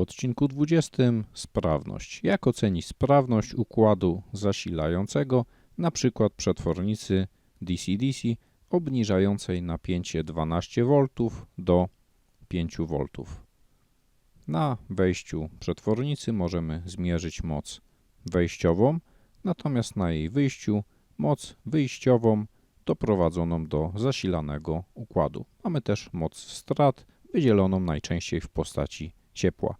odcinku 20 sprawność. Jak ocenić sprawność układu zasilającego, przykład przetwornicy DC-DC obniżającej napięcie 12V do 5V. Na wejściu przetwornicy możemy zmierzyć moc wejściową, natomiast na jej wyjściu moc wyjściową doprowadzoną do zasilanego układu. Mamy też moc strat wydzieloną najczęściej w postaci ciepła.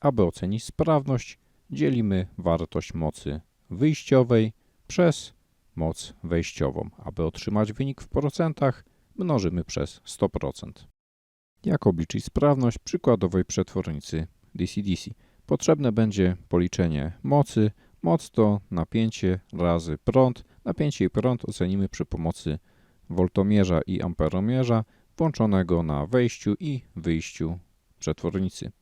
Aby ocenić sprawność, dzielimy wartość mocy wyjściowej przez moc wejściową. Aby otrzymać wynik w procentach, mnożymy przez 100%. Jak obliczyć sprawność przykładowej przetwornicy DC-DC? Potrzebne będzie policzenie mocy. Moc to napięcie razy prąd. Napięcie i prąd ocenimy przy pomocy woltomierza i amperomierza włączonego na wejściu i wyjściu przetwornicy.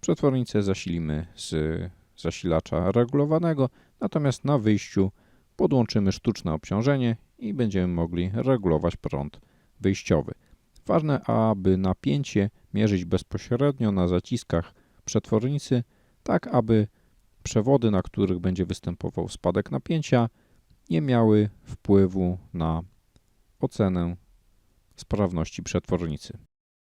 Przetwornicę zasilimy z zasilacza regulowanego, natomiast na wyjściu podłączymy sztuczne obciążenie i będziemy mogli regulować prąd wyjściowy. Ważne, aby napięcie mierzyć bezpośrednio na zaciskach przetwornicy, tak aby przewody, na których będzie występował spadek napięcia, nie miały wpływu na ocenę sprawności przetwornicy.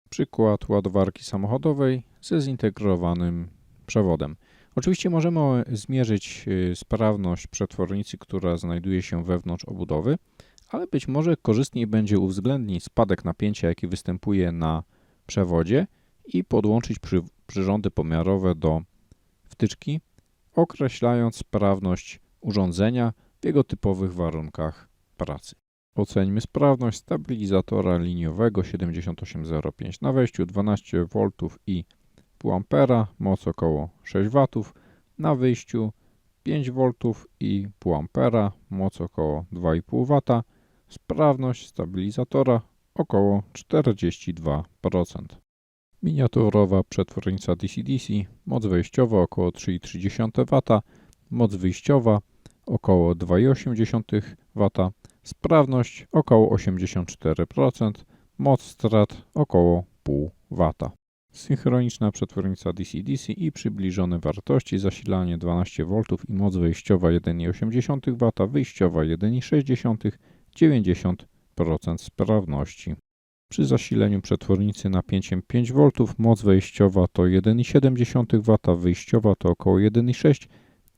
Przykład ładowarki samochodowej ze zintegrowanym przewodem. Oczywiście możemy zmierzyć y, sprawność przetwornicy, która znajduje się wewnątrz obudowy, ale być może korzystniej będzie uwzględnić spadek napięcia, jaki występuje na przewodzie i podłączyć przy, przyrządy pomiarowe do wtyczki, określając sprawność urządzenia w jego typowych warunkach pracy. Oceńmy sprawność stabilizatora liniowego 7805 na wejściu 12 V i pół ampera, moc około 6 W, na wyjściu 5 V i pół ampera, moc około 2,5 W, sprawność stabilizatora około 42%. Miniaturowa przetwornica DC-DC, moc wejściowa około 3,3 W, moc wyjściowa około 2,8 W, sprawność około 84%, moc strat około 0,5 W. Synchroniczna przetwornica DC-DC i przybliżone wartości zasilanie 12V i moc wejściowa 1,8 W, wyjściowa 1,6 90% sprawności. Przy zasileniu przetwornicy napięciem 5V moc wejściowa to 1,7 W, wyjściowa to około 1,6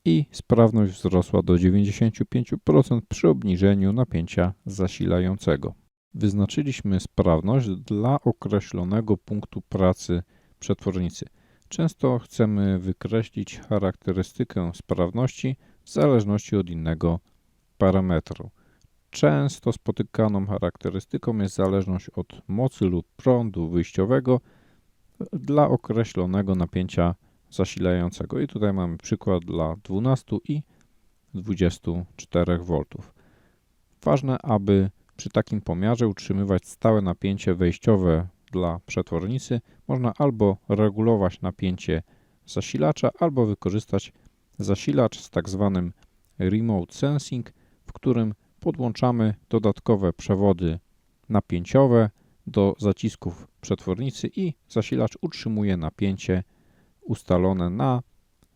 i sprawność wzrosła do 95% przy obniżeniu napięcia zasilającego. Wyznaczyliśmy sprawność dla określonego punktu pracy przetwornicy. Często chcemy wykreślić charakterystykę sprawności w zależności od innego parametru. Często spotykaną charakterystyką jest zależność od mocy lub prądu wyjściowego dla określonego napięcia zasilającego. I tutaj mamy przykład dla 12 i 24 V. Ważne, aby przy takim pomiarze utrzymywać stałe napięcie wejściowe dla przetwornicy. Można albo regulować napięcie zasilacza, albo wykorzystać zasilacz z tak zwanym remote sensing, w którym podłączamy dodatkowe przewody napięciowe do zacisków przetwornicy i zasilacz utrzymuje napięcie ustalone na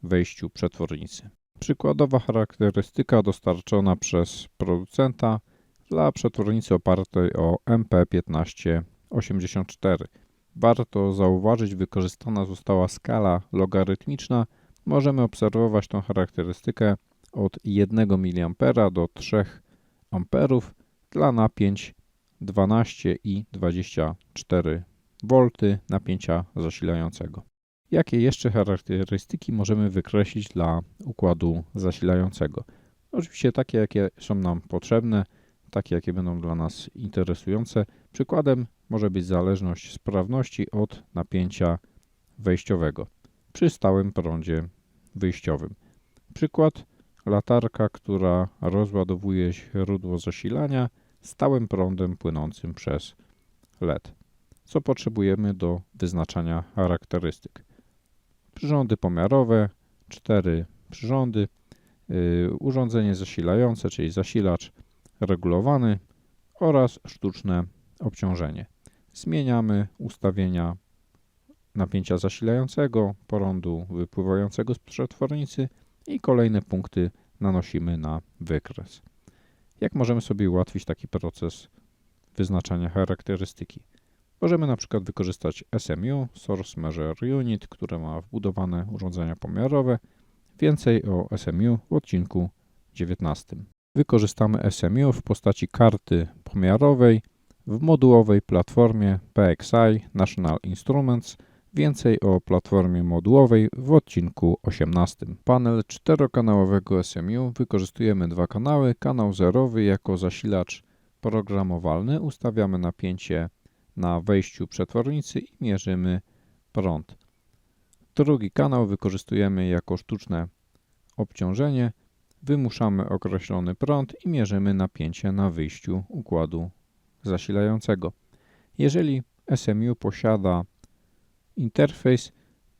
wejściu przetwornicy. Przykładowa charakterystyka dostarczona przez producenta dla przetwornicy opartej o MP1584. Warto zauważyć, wykorzystana została skala logarytmiczna. Możemy obserwować tą charakterystykę od 1 mA do 3 A dla napięć 12 i 24 V napięcia zasilającego. Jakie jeszcze charakterystyki możemy wykreślić dla układu zasilającego? Oczywiście takie, jakie są nam potrzebne, takie, jakie będą dla nas interesujące. Przykładem może być zależność sprawności od napięcia wejściowego przy stałym prądzie wyjściowym. Przykład latarka, która rozładowuje źródło zasilania stałym prądem płynącym przez LED. Co potrzebujemy do wyznaczania charakterystyk? przyrządy pomiarowe, cztery przyrządy, yy, urządzenie zasilające, czyli zasilacz regulowany oraz sztuczne obciążenie. Zmieniamy ustawienia napięcia zasilającego, prądu wypływającego z przetwornicy i kolejne punkty nanosimy na wykres. Jak możemy sobie ułatwić taki proces wyznaczania charakterystyki? Możemy na przykład wykorzystać SMU, Source Measure Unit, które ma wbudowane urządzenia pomiarowe. Więcej o SMU w odcinku 19. Wykorzystamy SMU w postaci karty pomiarowej w modułowej platformie PXI National Instruments. Więcej o platformie modułowej w odcinku 18. Panel czterokanałowego SMU wykorzystujemy dwa kanały. Kanał zerowy jako zasilacz programowalny. Ustawiamy napięcie na wejściu przetwornicy i mierzymy prąd. Drugi kanał wykorzystujemy jako sztuczne obciążenie. Wymuszamy określony prąd i mierzymy napięcie na wyjściu układu zasilającego. Jeżeli SMU posiada interfejs,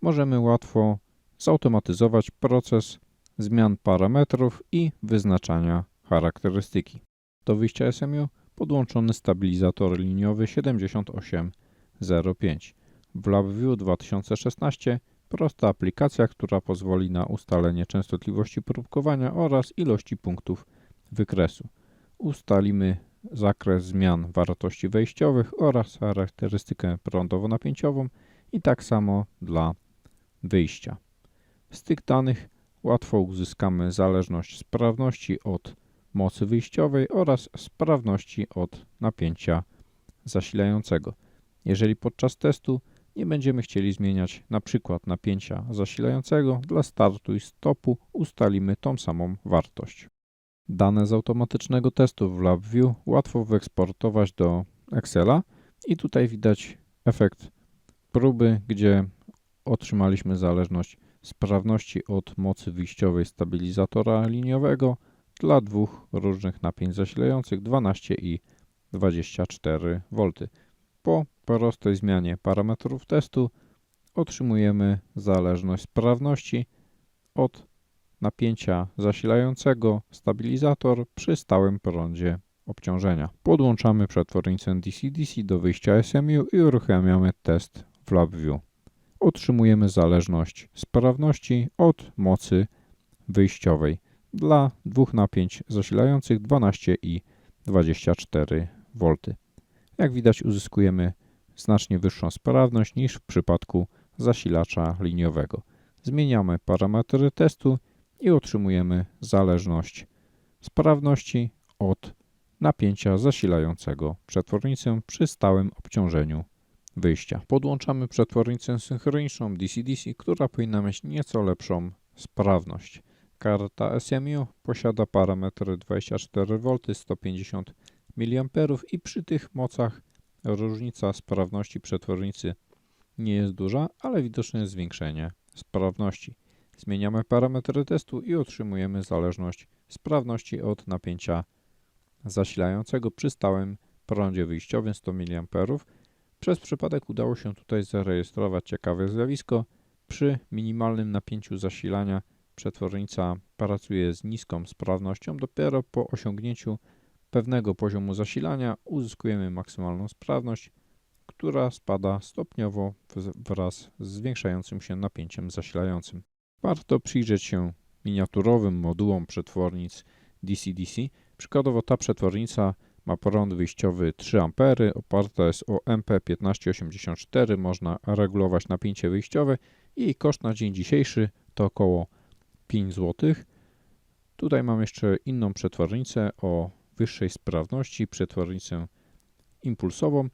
możemy łatwo zautomatyzować proces zmian parametrów i wyznaczania charakterystyki. Do wyjścia SMU podłączony stabilizator liniowy 7805. W LabVIEW 2016 prosta aplikacja, która pozwoli na ustalenie częstotliwości próbkowania oraz ilości punktów wykresu. Ustalimy zakres zmian wartości wejściowych oraz charakterystykę prądowo-napięciową i tak samo dla wyjścia. Z tych danych łatwo uzyskamy zależność sprawności od mocy wyjściowej oraz sprawności od napięcia zasilającego. Jeżeli podczas testu nie będziemy chcieli zmieniać np. napięcia zasilającego, dla startu i stopu ustalimy tą samą wartość. Dane z automatycznego testu w LabVIEW łatwo wyeksportować do Excela i tutaj widać efekt próby, gdzie otrzymaliśmy zależność sprawności od mocy wyjściowej stabilizatora liniowego dla dwóch różnych napięć zasilających 12 i 24 V. Po prostej zmianie parametrów testu otrzymujemy zależność sprawności od napięcia zasilającego stabilizator przy stałym prądzie obciążenia. Podłączamy przetwornicę DC-DC do wyjścia SMU i uruchamiamy test w LabVIEW. Otrzymujemy zależność sprawności od mocy wyjściowej dla dwóch napięć zasilających 12 i 24 V. Jak widać uzyskujemy znacznie wyższą sprawność niż w przypadku zasilacza liniowego. Zmieniamy parametry testu i otrzymujemy zależność sprawności od napięcia zasilającego przetwornicę przy stałym obciążeniu wyjścia. Podłączamy przetwornicę synchroniczną DC-DC, która powinna mieć nieco lepszą sprawność. Karta SMU posiada parametry 24V, 150 mA i przy tych mocach różnica sprawności przetwornicy nie jest duża, ale widoczne jest zwiększenie sprawności. Zmieniamy parametry testu i otrzymujemy zależność sprawności od napięcia zasilającego przy stałym prądzie wyjściowym 100 mA. Przez przypadek udało się tutaj zarejestrować ciekawe zjawisko. Przy minimalnym napięciu zasilania przetwornica pracuje z niską sprawnością. Dopiero po osiągnięciu pewnego poziomu zasilania uzyskujemy maksymalną sprawność, która spada stopniowo wraz z zwiększającym się napięciem zasilającym. Warto przyjrzeć się miniaturowym modułom przetwornic DC-DC. Przykładowo ta przetwornica ma prąd wyjściowy 3 A, oparta jest o MP1584, można regulować napięcie wyjściowe i koszt na dzień dzisiejszy to około 5 zł. Tutaj mam jeszcze inną przetwornicę o wyższej sprawności, przetwornicę impulsową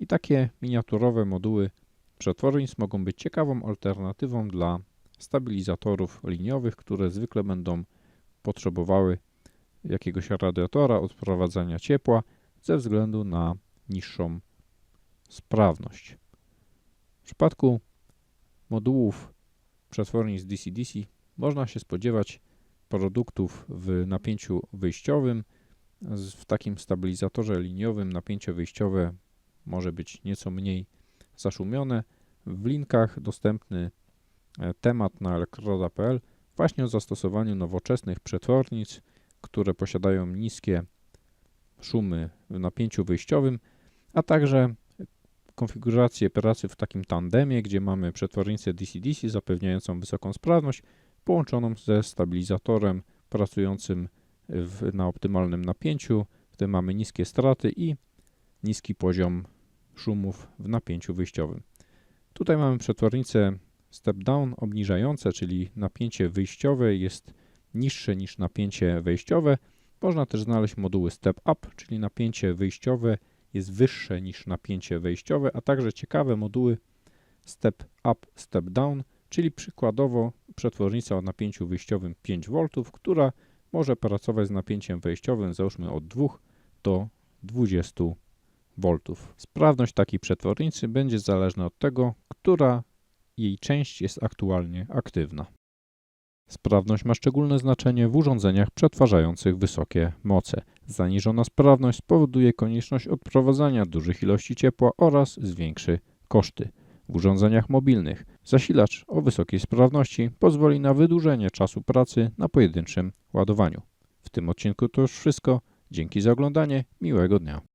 i takie miniaturowe moduły przetwornic mogą być ciekawą alternatywą dla stabilizatorów liniowych, które zwykle będą potrzebowały jakiegoś radiatora odprowadzania ciepła ze względu na niższą sprawność. W przypadku modułów przetwornic DC-DC można się spodziewać produktów w napięciu wyjściowym. W takim stabilizatorze liniowym napięcie wyjściowe może być nieco mniej zaszumione. W linkach dostępny e, temat na elektroda.pl właśnie o zastosowaniu nowoczesnych przetwornic, które posiadają niskie szumy w napięciu wyjściowym, a także konfigurację pracy w takim tandemie, gdzie mamy przetwornicę DC-DC zapewniającą wysoką sprawność, połączoną ze stabilizatorem pracującym w, na optymalnym napięciu. Wtedy mamy niskie straty i niski poziom szumów w napięciu wyjściowym. Tutaj mamy przetwornicę step down obniżające, czyli napięcie wyjściowe jest niższe niż napięcie wejściowe. Można też znaleźć moduły step up, czyli napięcie wyjściowe jest wyższe niż napięcie wejściowe, a także ciekawe moduły step up, step down, czyli przykładowo przetwornica o napięciu wyjściowym 5 V, która może pracować z napięciem wejściowym załóżmy od 2 do 20 V. Sprawność takiej przetwornicy będzie zależna od tego, która jej część jest aktualnie aktywna. Sprawność ma szczególne znaczenie w urządzeniach przetwarzających wysokie moce. Zaniżona sprawność spowoduje konieczność odprowadzania dużych ilości ciepła oraz zwiększy koszty. Urządzeniach mobilnych zasilacz o wysokiej sprawności pozwoli na wydłużenie czasu pracy na pojedynczym ładowaniu. W tym odcinku to już wszystko. Dzięki za oglądanie. Miłego dnia.